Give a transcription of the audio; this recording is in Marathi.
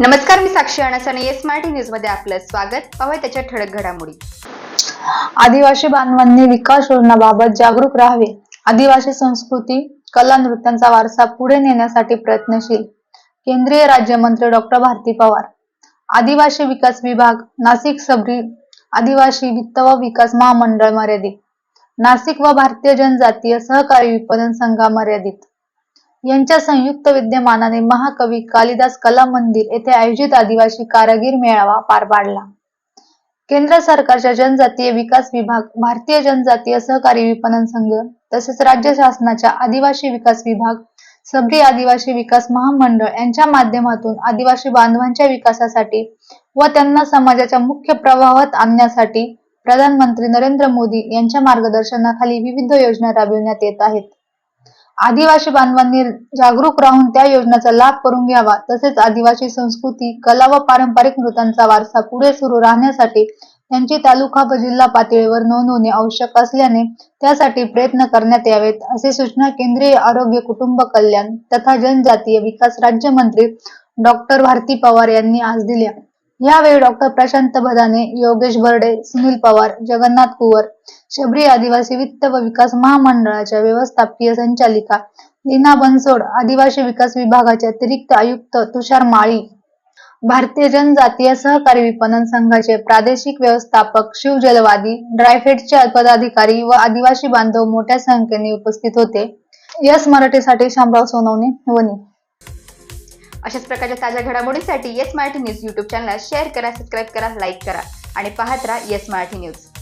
नमस्कार मी साक्षी अणस आणि एस मराठी न्यूजमध्ये आपलं स्वागत. पाहूया त्याच्या ठळक घडामोडी. आदिवासी बांधवांनी विकास योजनाबाबत जागरूक राहावे. आदिवासी संस्कृती कला नृत्यांचा वारसा पुढे नेण्यासाठी प्रयत्नशील. केंद्रीय राज्यमंत्री डॉक्टर भारती पवार. आदिवासी विकास विभाग नाशिक सबरी आदिवासी वित्त व विकास महामंडळ मर्यादित. नाशिक व भारतीय जनजातीय सहकारी विपणन संघा मर्यादित. यांच्या संयुक्त विद्यमानाने महाकवी कालिदास कला मंदिर येथे आयोजित आदिवासी कारागीर मेळावा पार पाडला. केंद्र सरकारच्या जनजातीय विकास विभाग भारतीय जनजातीय सहकारी विपणन संघ तसेच राज्य शासनाच्या आदिवासी विकास विभाग सबरी आदिवासी विकास महामंडळ यांच्या माध्यमातून आदिवासी बांधवांच्या विकासासाठी व त्यांना समाजाच्या मुख्य प्रवाहात आणण्यासाठी प्रधानमंत्री नरेंद्र मोदी यांच्या मार्गदर्शनाखाली विविध योजना राबविण्यात येत आहेत. आदिवासी बांधवांनी जागरूक राहून त्या योजनेचा लाभ करून घ्यावा. तसेच आदिवासी संस्कृती कला व पारंपरिक नृत्यांचा वारसा पुढे सुरू राहण्यासाठी त्यांची तालुका व जिल्हा पातळीवर नोंद होणे आवश्यक असल्याने त्यासाठी प्रयत्न करण्यात यावेत असे सूचना केंद्रीय आरोग्य कुटुंब कल्याण तथा जनजातीय विकास राज्यमंत्री डॉक्टर भारती पवार यांनी आज दिल्या. यावेळी डॉक्टर प्रशांत भदाने योगेश बर्डे सुनील पवार जगन्नाथ कुवर शबरी आदिवासी वित्त व विकास महामंडळाच्या व्यवस्थापकीय संचालिका लीना बनसोड आदिवासी विकास विभागाचे अतिरिक्त आयुक्त तुषार माळी भारतीय जनजातीय सहकारी विपणन संघाचे प्रादेशिक व्यवस्थापक शिव जलवादी ड्रायफेडचे पदाधिकारी व आदिवासी बांधव मोठ्या संख्येने उपस्थित होते. यस मराठीसाठी शामराव सोनवणे वणी. अशाच प्रकारच्या ताज्या घडामोडीसाठी Yes Marathi news YouTube channel share करा सबस्क्राईब करा लाईक करा आणि पाहत राहा येस मराठी न्यूज